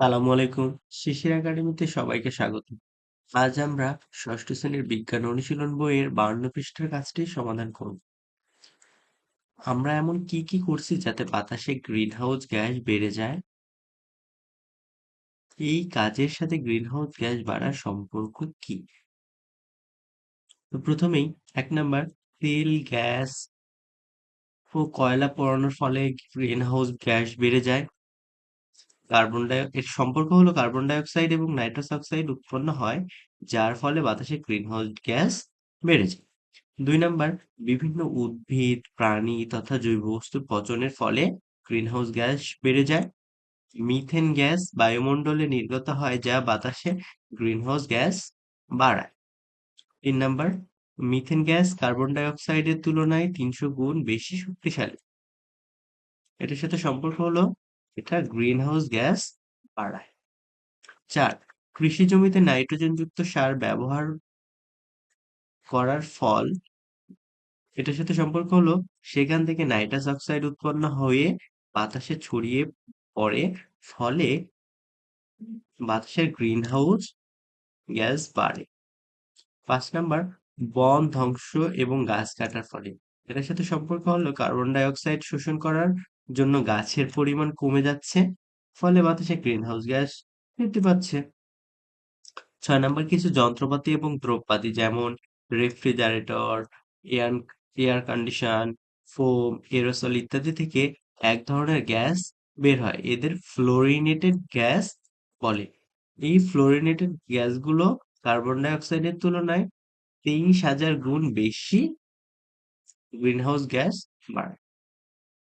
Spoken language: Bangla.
সালামু আলাইকুম। শিশির একাডেমিতে সবাইকে স্বাগত। আজ আমরা ষষ্ঠ শ্রেণির বিজ্ঞান অনুশীলন বইয়ের বান্ন পৃষ্ঠার কাজটি সমাধান করব। আমরা এমন কি কি করছি যাতে বাতাসে গ্রিন হাউস গ্যাস বেড়ে যায়? এই কাজের সাথে গ্রিন হাউস গ্যাস বাড়ার সম্পর্ক কি? তো প্রথমেই এক নাম্বার, তেল, গ্যাস ও কয়লা পোড়ানোর ফলে গ্রিন হাউস গ্যাস বেড়ে যায়। কার্বন ডাই এর সম্পর্ক হলো কার্বন ডাই অক্সাইড এবং নাইট্রাস অক্সাইড উৎপন্ন হয়, যার ফলে বাতাসে গ্রিন হাউস গ্যাস বেড়ে যায়। দুই নাম্বার, বিভিন্ন উদ্ভিদ, প্রাণী তথা জৈব বস্তুর পচনের ফলে গ্রিন হাউস গ্যাস বেড়ে যায়। মিথেন গ্যাস বায়ুমণ্ডলে নির্গত হয়, যা বাতাসে গ্রিন হাউস গ্যাস বাড়ায়। তিন নাম্বার মিথেন গ্যাস কার্বন ডাই অক্সাইডের তুলনায় তিনশো গুণ বেশি শক্তিশালী। এটার সাথে সম্পর্ক হলো এটা গ্রিন হাউস গ্যাস বাড়ায়। চার, কৃষি জমিতে নাইট্রোজেনযুক্ত সার ব্যবহার করার ফল, এটার সাথে সম্পর্ক হলো সেখান থেকে নাইট্রাস অক্সাইড উৎপন্ন হয়ে বাতাসে ছড়িয়ে পড়ে, ফলে বাতাসের গ্রিন হাউস গ্যাস বাড়ে। পাঁচ নাম্বার, বন ধ্বংস এবং গাছ কাটার ফলে। এটার সাথে সম্পর্ক হলো কার্বন ডাই অক্সাইড শোষণ করার জন্য গাছের পরিমাণ কমে যাচ্ছে, ফলে বাতাসে গ্রিন হাউস গ্যাস বৃদ্ধি পাচ্ছে। ছয় নম্বর কিছু যন্ত্রপাতি এবং দ্রব্যাদি যেমন refrigerator air air condition foam aerosol ইত্যাদি থেকে এক ধরনের গ্যাস বের হয়। এদের ফ্লোরিনেটেড গ্যাস বলে। এই ফ্লোরিনেটেড গ্যাসগুলো কার্বন ডাই অক্সাইডের তুলনায় তেইশ হাজার গুণ বেশি গ্রিনহাউস গ্যাস বাড়ায়।